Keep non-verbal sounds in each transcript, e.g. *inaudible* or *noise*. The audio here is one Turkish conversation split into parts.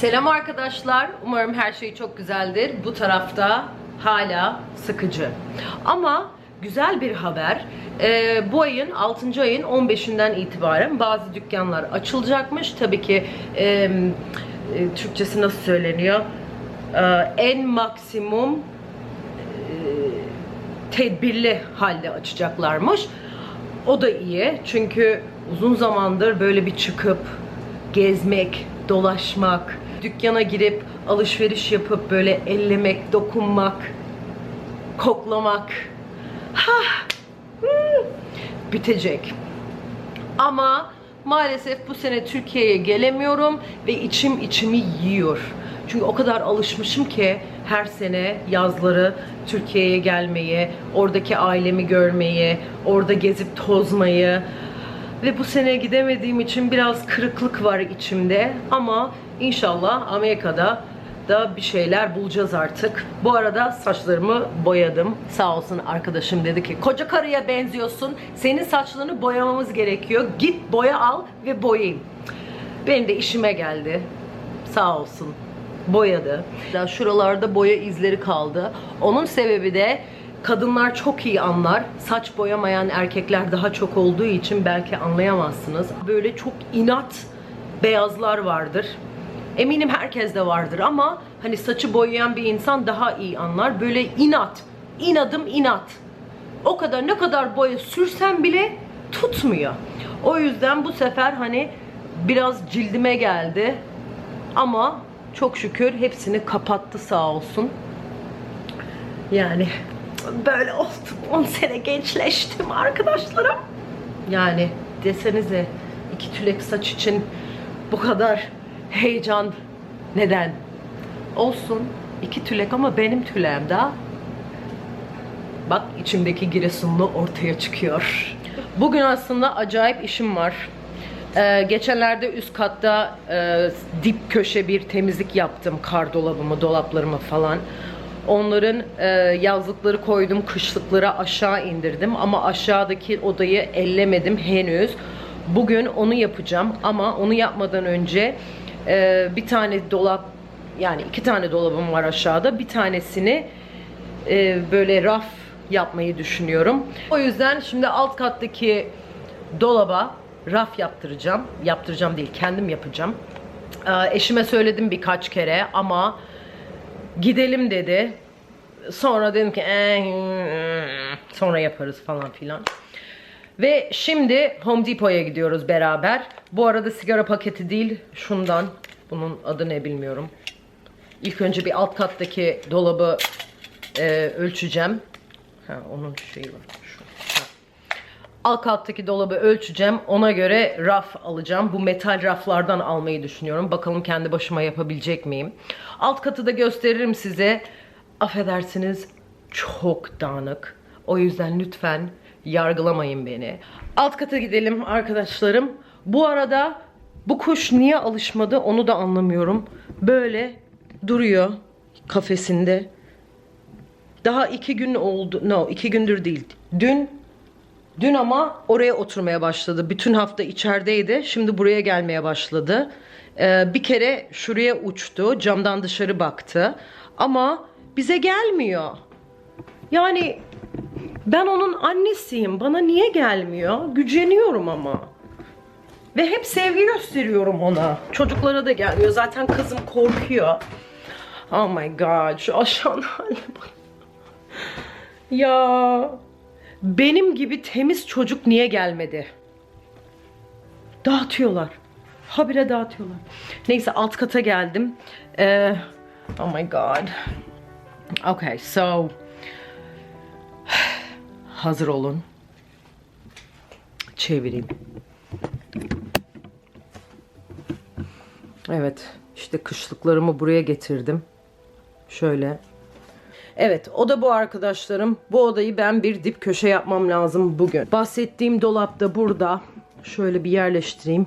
Selam arkadaşlar. Umarım her şey çok güzeldir. Bu tarafta hala sıkıcı. Ama güzel bir haber. Ee, bu ayın 6. ayın 15'inden itibaren bazı dükkanlar açılacakmış. Tabii ki e, Türkçesi nasıl söyleniyor? Ee, en maksimum e, tedbirli halde açacaklarmış. O da iyi çünkü uzun zamandır böyle bir çıkıp gezmek, dolaşmak, dükkana girip alışveriş yapıp böyle ellemek, dokunmak, koklamak ha, hmm, bitecek. Ama maalesef bu sene Türkiye'ye gelemiyorum ve içim içimi yiyor. Çünkü o kadar alışmışım ki her sene yazları Türkiye'ye gelmeye, oradaki ailemi görmeye, orada gezip tozmayı ve bu sene gidemediğim için biraz kırıklık var içimde ama inşallah Amerika'da da bir şeyler bulacağız artık. Bu arada saçlarımı boyadım. Sağ olsun arkadaşım dedi ki koca karıya benziyorsun. Senin saçlarını boyamamız gerekiyor. Git boya al ve boyayayım. Benim de işime geldi. Sağ olsun. Boyadı. Ya Şuralarda boya izleri kaldı. Onun sebebi de kadınlar çok iyi anlar. Saç boyamayan erkekler daha çok olduğu için belki anlayamazsınız. Böyle çok inat beyazlar vardır. Eminim herkes de vardır ama hani saçı boyayan bir insan daha iyi anlar. Böyle inat, inadım inat. O kadar ne kadar boya sürsem bile tutmuyor. O yüzden bu sefer hani biraz cildime geldi. Ama çok şükür hepsini kapattı sağ olsun. Yani böyle oldum. 10 sene gençleştim arkadaşlarım. Yani desenize iki tülek saç için bu kadar heyecan neden? Olsun. iki tülek ama benim tüleğim daha. Bak içimdeki Giresunlu ortaya çıkıyor. Bugün aslında acayip işim var. Ee, geçenlerde üst katta e, dip köşe bir temizlik yaptım. Kar dolabımı, dolaplarımı falan. Onların e, yazlıkları koydum, kışlıkları aşağı indirdim. Ama aşağıdaki odayı ellemedim henüz. Bugün onu yapacağım ama onu yapmadan önce e, bir tane dolap yani iki tane dolabım var aşağıda. Bir tanesini e, böyle raf yapmayı düşünüyorum. O yüzden şimdi alt kattaki dolaba raf yaptıracağım. Yaptıracağım değil, kendim yapacağım. Ee, eşime söyledim birkaç kere ama gidelim dedi. Sonra dedim ki "Eh, sonra yaparız falan filan. Ve şimdi Home Depot'ya gidiyoruz beraber. Bu arada sigara paketi değil, şundan. Bunun adı ne bilmiyorum. İlk önce bir alt kattaki dolabı e, ölçeceğim. Ha, onun şeyi var. Şu. Ha. Alt kattaki dolabı ölçeceğim. Ona göre raf alacağım. Bu metal raflardan almayı düşünüyorum. Bakalım kendi başıma yapabilecek miyim? Alt katı da gösteririm size. Affedersiniz çok dağınık. O yüzden lütfen yargılamayın beni. Alt kata gidelim arkadaşlarım. Bu arada bu kuş niye alışmadı onu da anlamıyorum. Böyle duruyor kafesinde. Daha iki gün oldu. No iki gündür değil. Dün Dün ama oraya oturmaya başladı. Bütün hafta içerideydi. Şimdi buraya gelmeye başladı. Ee, bir kere şuraya uçtu. Camdan dışarı baktı. Ama bize gelmiyor. Yani ben onun annesiyim. Bana niye gelmiyor? Güceniyorum ama. Ve hep sevgi gösteriyorum ona. Çocuklara da gelmiyor. Zaten kızım korkuyor. Oh my god. Şu aşağıdan *laughs* haline bak. Ya benim gibi temiz çocuk niye gelmedi? Dağıtıyorlar. Habire dağıtıyorlar. Neyse alt kata geldim. Ee, oh my god. Okay, so hazır olun. Çevireyim. Evet, işte kışlıklarımı buraya getirdim. Şöyle Evet o da bu arkadaşlarım. Bu odayı ben bir dip köşe yapmam lazım bugün. Bahsettiğim dolap da burada. Şöyle bir yerleştireyim.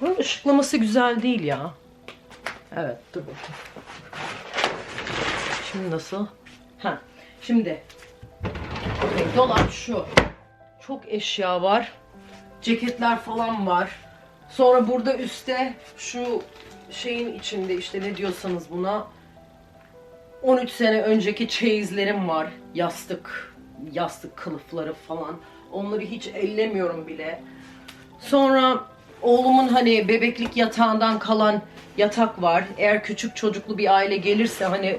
Bunun ışıklaması güzel değil ya. Evet dur bakayım. Şimdi nasıl? Ha, şimdi dolap şu. Çok eşya var. Ceketler falan var. Sonra burada üstte şu şeyin içinde işte ne diyorsanız buna 13 sene önceki çeyizlerim var. Yastık, yastık kılıfları falan. Onları hiç ellemiyorum bile. Sonra oğlumun hani bebeklik yatağından kalan yatak var. Eğer küçük çocuklu bir aile gelirse hani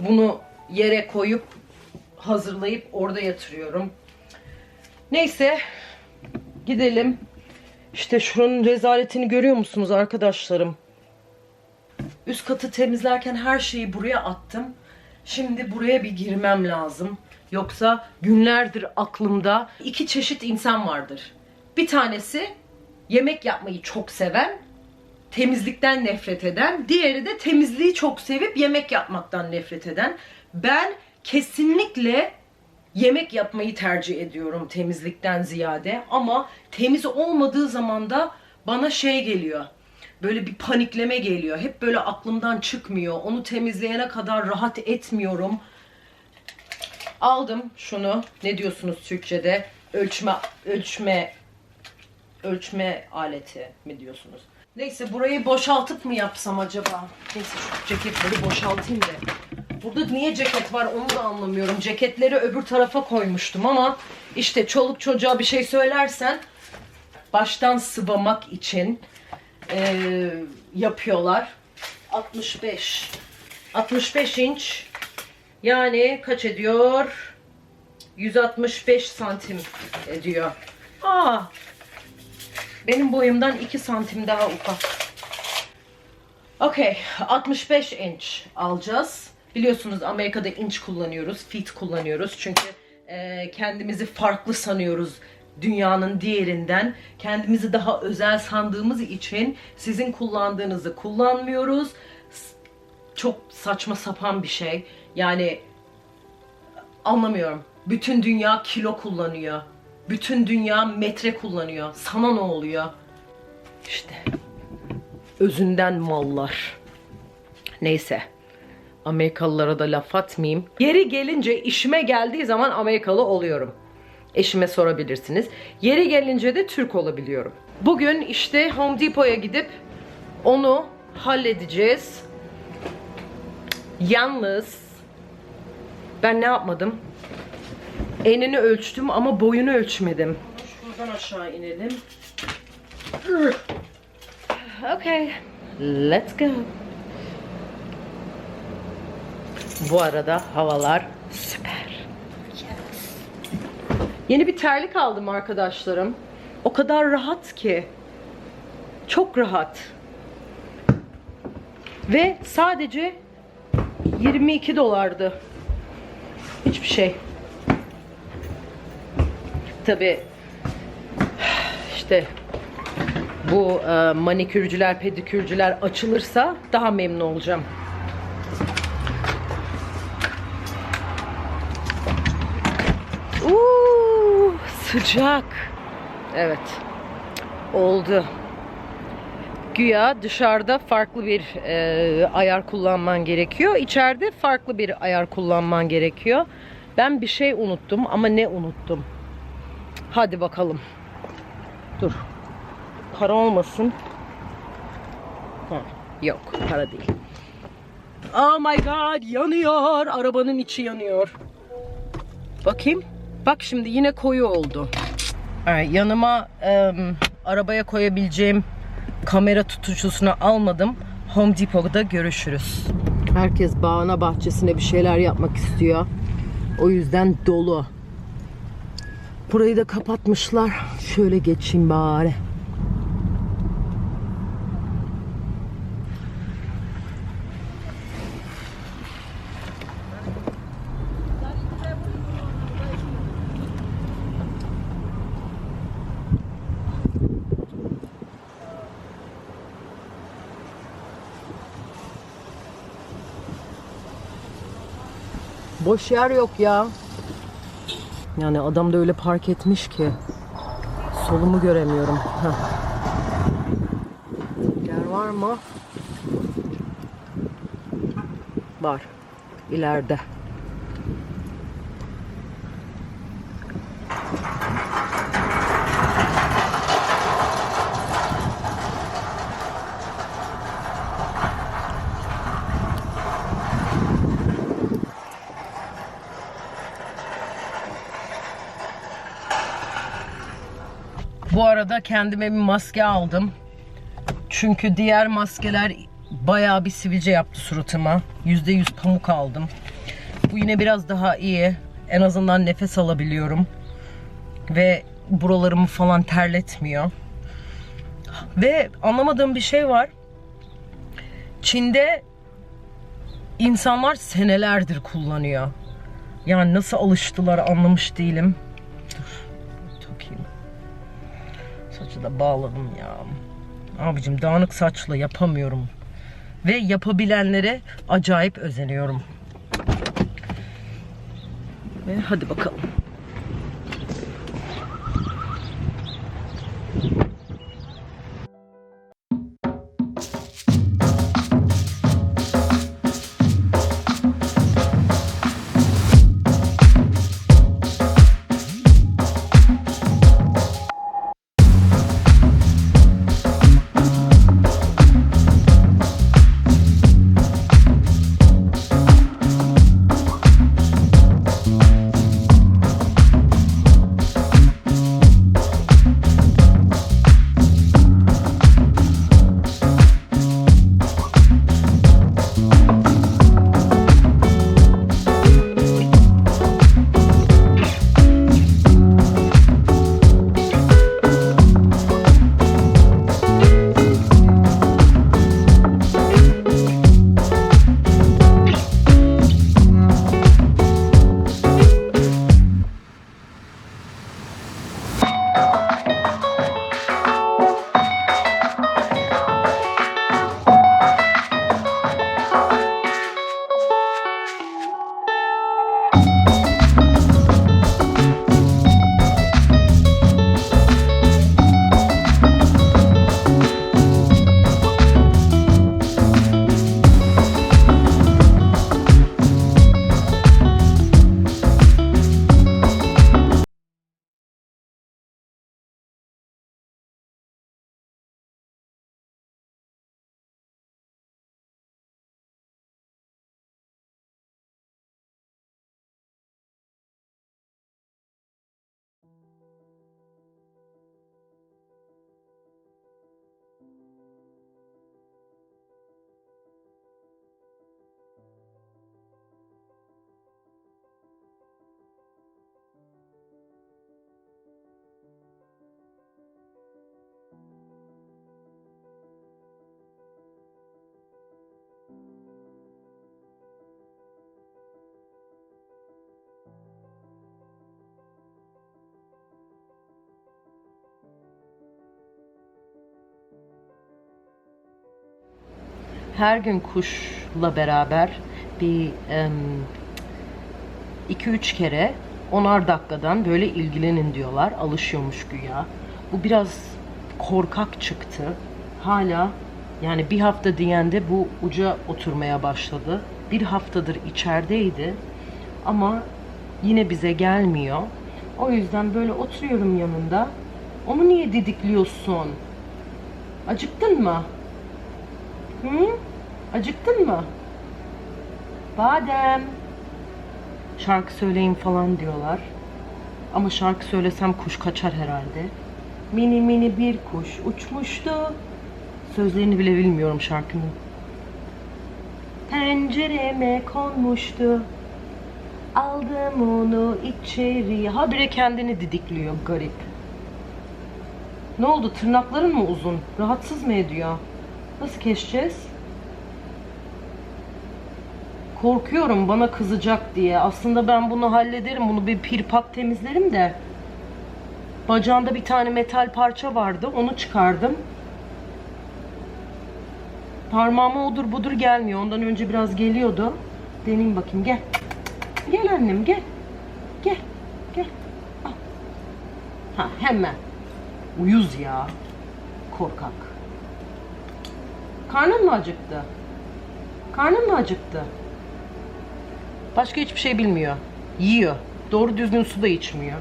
bunu yere koyup hazırlayıp orada yatırıyorum. Neyse gidelim. İşte şuranın rezaletini görüyor musunuz arkadaşlarım? Üst katı temizlerken her şeyi buraya attım. Şimdi buraya bir girmem lazım. Yoksa günlerdir aklımda iki çeşit insan vardır. Bir tanesi yemek yapmayı çok seven, temizlikten nefret eden. Diğeri de temizliği çok sevip yemek yapmaktan nefret eden. Ben kesinlikle yemek yapmayı tercih ediyorum temizlikten ziyade. Ama temiz olmadığı zaman da bana şey geliyor. Böyle bir panikleme geliyor. Hep böyle aklımdan çıkmıyor. Onu temizleyene kadar rahat etmiyorum. Aldım şunu. Ne diyorsunuz Türkçe'de? Ölçme ölçme ölçme aleti mi diyorsunuz? Neyse burayı boşaltıp mı yapsam acaba? Neyse şu ceketleri boşaltayım da. Burada niye ceket var onu da anlamıyorum. Ceketleri öbür tarafa koymuştum ama işte çoluk çocuğa bir şey söylersen baştan sıvamak için eee, yapıyorlar. 65. 65 inç. Yani kaç ediyor? 165 santim ediyor. Aa, benim boyumdan 2 santim daha ufak. Okey, 65 inç alacağız. Biliyorsunuz Amerika'da inç kullanıyoruz, feet kullanıyoruz. Çünkü e, kendimizi farklı sanıyoruz dünyanın diğerinden. Kendimizi daha özel sandığımız için sizin kullandığınızı kullanmıyoruz. Çok saçma sapan bir şey. Yani anlamıyorum. Bütün dünya kilo kullanıyor. Bütün dünya metre kullanıyor. Sana ne oluyor? İşte özünden mallar. Neyse. Amerikalılara da laf atmayayım. Yeri gelince işime geldiği zaman Amerikalı oluyorum. Eşime sorabilirsiniz. Yeri gelince de Türk olabiliyorum. Bugün işte Home Depot'a gidip onu halledeceğiz. Yalnız ben ne yapmadım? Enini ölçtüm ama boyunu ölçmedim. Şuradan aşağı inelim. Okay. Let's go. Bu arada havalar süper. Yeni bir terlik aldım arkadaşlarım. O kadar rahat ki. Çok rahat. Ve sadece 22 dolardı. Hiçbir şey. Tabi işte bu e, manikürcüler, pedikürcüler açılırsa daha memnun olacağım. Sıcak. Evet. Oldu. Güya dışarıda farklı bir e, ayar kullanman gerekiyor. İçeride farklı bir ayar kullanman gerekiyor. Ben bir şey unuttum ama ne unuttum? Hadi bakalım. Dur. Para olmasın. Ha, yok para değil. Oh my god yanıyor. Arabanın içi yanıyor. Bakayım. Bak şimdi yine koyu oldu. Evet, yanıma em, arabaya koyabileceğim kamera tutucusunu almadım. Home Depot'da görüşürüz. Herkes bağına bahçesine bir şeyler yapmak istiyor. O yüzden dolu. Burayı da kapatmışlar. Şöyle geçeyim bari. Boş yer yok ya. Yani adam da öyle park etmiş ki solumu göremiyorum. Heh. Yer var mı? Var. İleride. Bu arada kendime bir maske aldım. Çünkü diğer maskeler bayağı bir sivilce yaptı suratıma. %100 pamuk aldım. Bu yine biraz daha iyi. En azından nefes alabiliyorum. Ve buralarımı falan terletmiyor. Ve anlamadığım bir şey var. Çin'de insanlar senelerdir kullanıyor. Yani nasıl alıştılar anlamış değilim. Da bağladım ya. Abicim dağınık saçla yapamıyorum. Ve yapabilenlere acayip özeniyorum. Ve hadi bakalım. Her gün kuşla beraber bir 2-3 kere onar dakikadan böyle ilgilenin diyorlar. Alışıyormuş güya. Bu biraz korkak çıktı. Hala yani bir hafta diyende bu uca oturmaya başladı. Bir haftadır içerideydi. Ama yine bize gelmiyor. O yüzden böyle oturuyorum yanında. Onu niye didikliyorsun? Acıktın mı? Hı? Acıktın mı? Badem. Şarkı söyleyin falan diyorlar. Ama şarkı söylesem kuş kaçar herhalde. Mini mini bir kuş uçmuştu. Sözlerini bile bilmiyorum şarkının. Pencereme konmuştu. Aldım onu içeri. Habire kendini didikliyor garip. Ne oldu tırnakların mı uzun? Rahatsız mı ediyor? Nasıl keseceğiz? Korkuyorum bana kızacak diye. Aslında ben bunu hallederim. Bunu bir pirpak temizlerim de. Bacağında bir tane metal parça vardı. Onu çıkardım. Parmağıma odur budur gelmiyor. Ondan önce biraz geliyordu. Deneyim bakayım. Gel. Gel annem gel. Gel. Gel. Al. Ha hemen. Uyuz ya. Korkak. Karnın mı acıktı? Karnın mı acıktı? Başka hiçbir şey bilmiyor. Yiyor. Doğru düzgün su da içmiyor.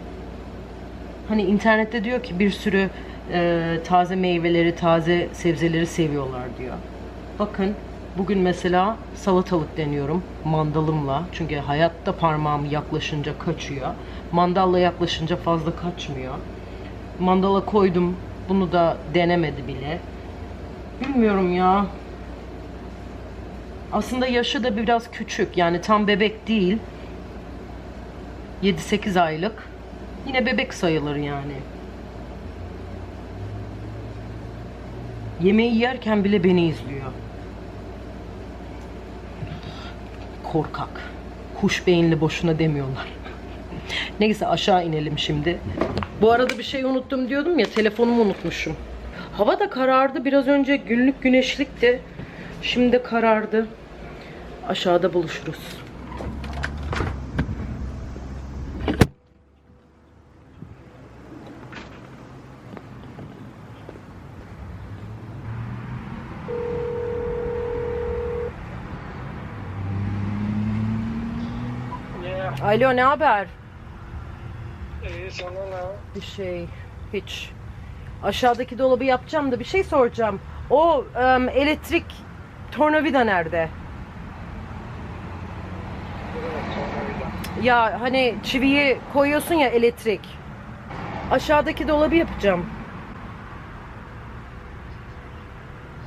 Hani internette diyor ki bir sürü e, taze meyveleri, taze sebzeleri seviyorlar diyor. Bakın bugün mesela salatalık deniyorum mandalımla. Çünkü hayatta parmağım yaklaşınca kaçıyor. Mandalla yaklaşınca fazla kaçmıyor. Mandala koydum. Bunu da denemedi bile. Bilmiyorum ya. Aslında yaşı da biraz küçük. Yani tam bebek değil. 7-8 aylık. Yine bebek sayılır yani. Yemeği yerken bile beni izliyor. Korkak. Kuş beyinli boşuna demiyorlar. *laughs* Neyse aşağı inelim şimdi. Bu arada bir şey unuttum diyordum ya telefonumu unutmuşum. Hava da karardı. Biraz önce günlük güneşlikti. Şimdi karardı. Aşağıda buluşuruz. Alo ne haber? iyi sana ne? Bir şey hiç. Aşağıdaki dolabı yapacağım da bir şey soracağım. O em, elektrik tornavida nerede? Ya hani çiviyi koyuyorsun ya elektrik. Aşağıdaki dolabı yapacağım.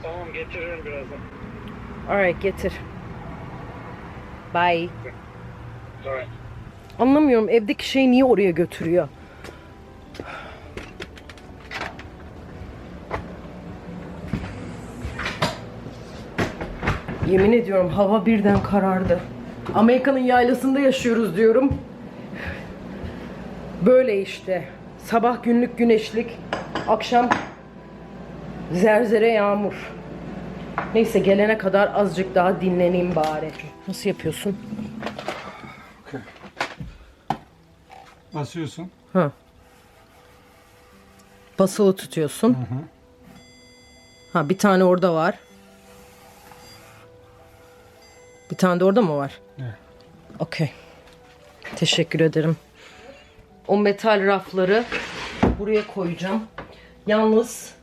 Tamam getiririm birazdan. Alright getir. Bye. Right. Anlamıyorum evdeki şeyi niye oraya götürüyor? Yemin ediyorum hava birden karardı. Amerika'nın yaylasında yaşıyoruz diyorum. Böyle işte. Sabah günlük güneşlik, akşam zerzere yağmur. Neyse gelene kadar azıcık daha dinleneyim bari. Nasıl yapıyorsun? Basıyorsun. Ha. Basılı tutuyorsun. Ha bir tane orada var. Bir tane de orada mı var? Evet. Okey. Teşekkür ederim. O metal rafları buraya koyacağım. Yalnız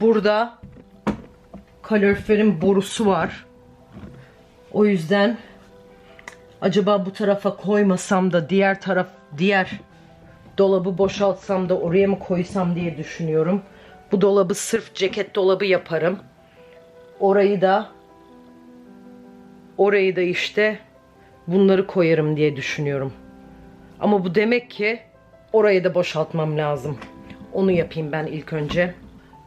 burada kaloriferin borusu var. O yüzden acaba bu tarafa koymasam da diğer taraf diğer dolabı boşaltsam da oraya mı koysam diye düşünüyorum. Bu dolabı sırf ceket dolabı yaparım. Orayı da orayı da işte bunları koyarım diye düşünüyorum. Ama bu demek ki orayı da boşaltmam lazım. Onu yapayım ben ilk önce.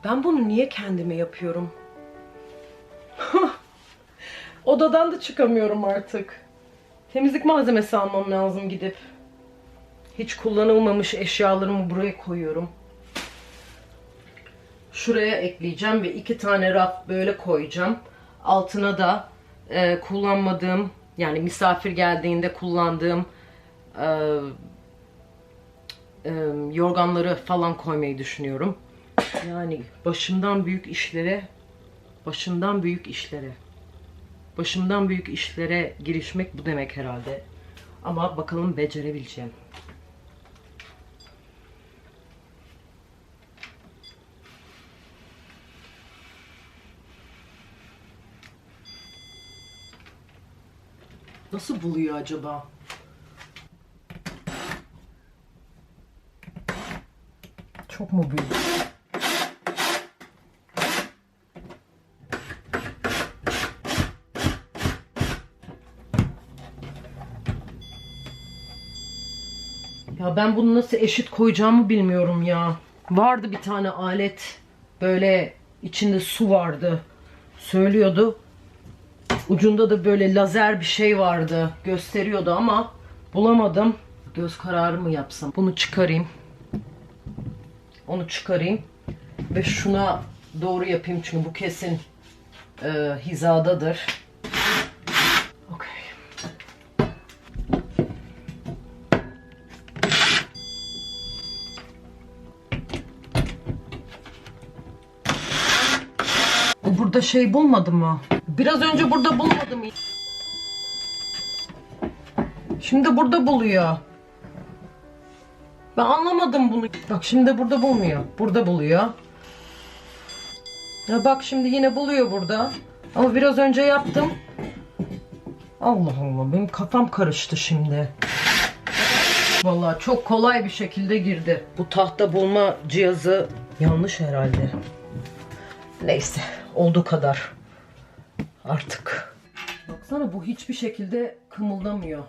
Ben bunu niye kendime yapıyorum? *laughs* Odadan da çıkamıyorum artık. Temizlik malzemesi almam lazım gidip. Hiç kullanılmamış eşyalarımı buraya koyuyorum. Şuraya ekleyeceğim ve iki tane raf böyle koyacağım. Altına da e, kullanmadığım yani misafir geldiğinde kullandığım e, e, yorganları falan koymayı düşünüyorum. Yani başımdan büyük işlere başımdan büyük işlere başımdan büyük işlere girişmek bu demek herhalde. Ama bakalım becerebileceğim. Nasıl buluyor acaba? Çok mu büyük? Ya ben bunu nasıl eşit koyacağımı bilmiyorum ya. Vardı bir tane alet. Böyle içinde su vardı. Söylüyordu. Ucunda da böyle lazer bir şey vardı. Gösteriyordu ama bulamadım. Göz kararı mı yapsam? Bunu çıkarayım. Onu çıkarayım. Ve şuna doğru yapayım çünkü bu kesin e, hizadadır. Okey. O burada şey bulmadı mı? Biraz önce burada bulmadı mı? Şimdi burada buluyor. Ben anlamadım bunu. Bak şimdi burada bulmuyor. Burada buluyor. Ya bak şimdi yine buluyor burada. Ama biraz önce yaptım. Allah Allah benim kafam karıştı şimdi. Vallahi çok kolay bir şekilde girdi. Bu tahta bulma cihazı yanlış herhalde. Neyse olduğu kadar. Artık. Baksana bu hiçbir şekilde kımıldamıyor.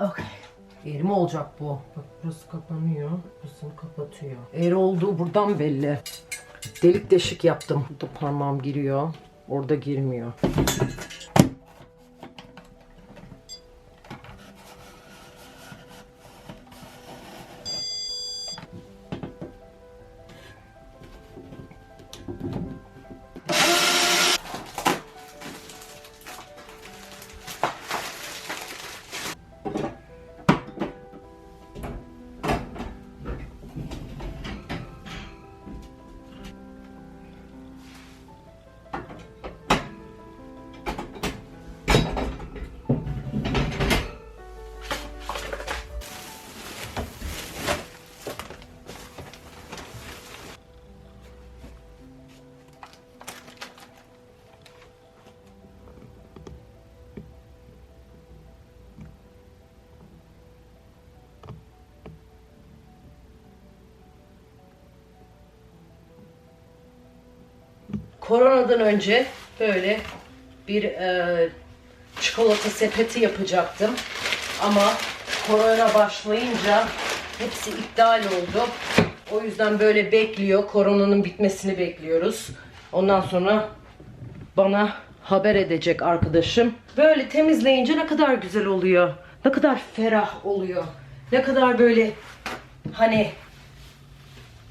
Okay. Eğri mi olacak bu? Bak burası kapanıyor. Burasını kapatıyor. Eğri olduğu buradan belli. Delik deşik yaptım. Burada parmağım giriyor. Orada girmiyor. Koronadan önce böyle bir e, çikolata sepeti yapacaktım. Ama korona başlayınca hepsi iptal oldu. O yüzden böyle bekliyor. Koronanın bitmesini bekliyoruz. Ondan sonra bana haber edecek arkadaşım. Böyle temizleyince ne kadar güzel oluyor. Ne kadar ferah oluyor. Ne kadar böyle hani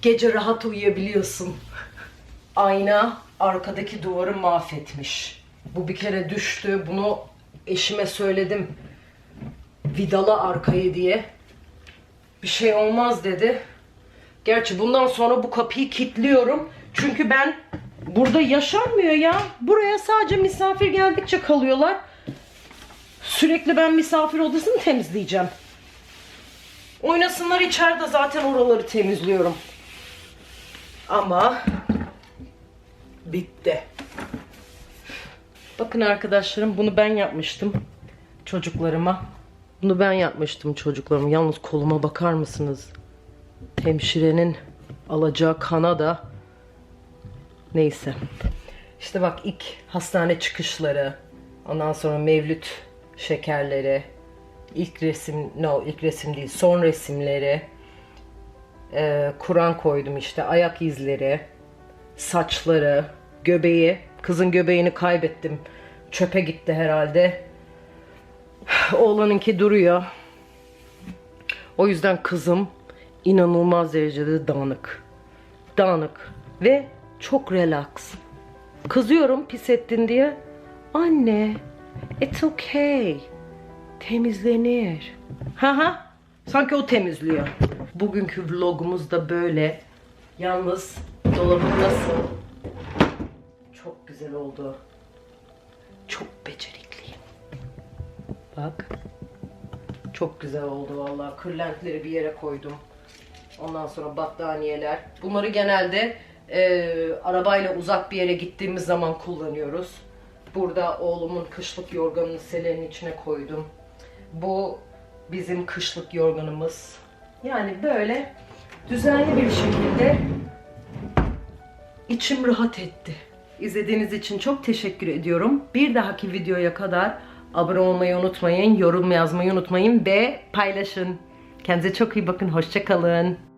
gece rahat uyuyabiliyorsun. Ayna arkadaki duvarı mahvetmiş. Bu bir kere düştü. Bunu eşime söyledim. Vidala arkayı diye. Bir şey olmaz dedi. Gerçi bundan sonra bu kapıyı kilitliyorum. Çünkü ben burada yaşanmıyor ya. Buraya sadece misafir geldikçe kalıyorlar. Sürekli ben misafir odasını temizleyeceğim. Oynasınlar içeride zaten oraları temizliyorum. Ama bitti. Bakın arkadaşlarım bunu ben yapmıştım çocuklarıma. Bunu ben yapmıştım çocuklarıma. Yalnız koluma bakar mısınız? Hemşirenin alacağı kana da neyse. İşte bak ilk hastane çıkışları, ondan sonra mevlüt şekerleri, ilk resim, no ilk resim değil, son resimleri, Ee, Kur'an koydum işte, ayak izleri, saçları, göbeği. Kızın göbeğini kaybettim. Çöpe gitti herhalde. Oğlanınki duruyor. O yüzden kızım inanılmaz derecede dağınık. Dağınık ve çok relax. Kızıyorum pis ettin diye. Anne, it's okay. Temizlenir. Ha ha. Sanki o temizliyor. Bugünkü vlogumuz da böyle. Yalnız dolabım nasıl? Çok güzel oldu. Çok becerikliyim. Bak. Çok güzel oldu vallahi. Kırlentleri bir yere koydum. Ondan sonra battaniyeler. Bunları genelde e, arabayla uzak bir yere gittiğimiz zaman kullanıyoruz. Burada oğlumun kışlık yorganını selenin içine koydum. Bu bizim kışlık yorganımız. Yani böyle düzenli bir şekilde içim rahat etti. İzlediğiniz için çok teşekkür ediyorum. Bir dahaki videoya kadar abone olmayı unutmayın, yorum yazmayı unutmayın ve paylaşın. Kendinize çok iyi bakın. Hoşçakalın.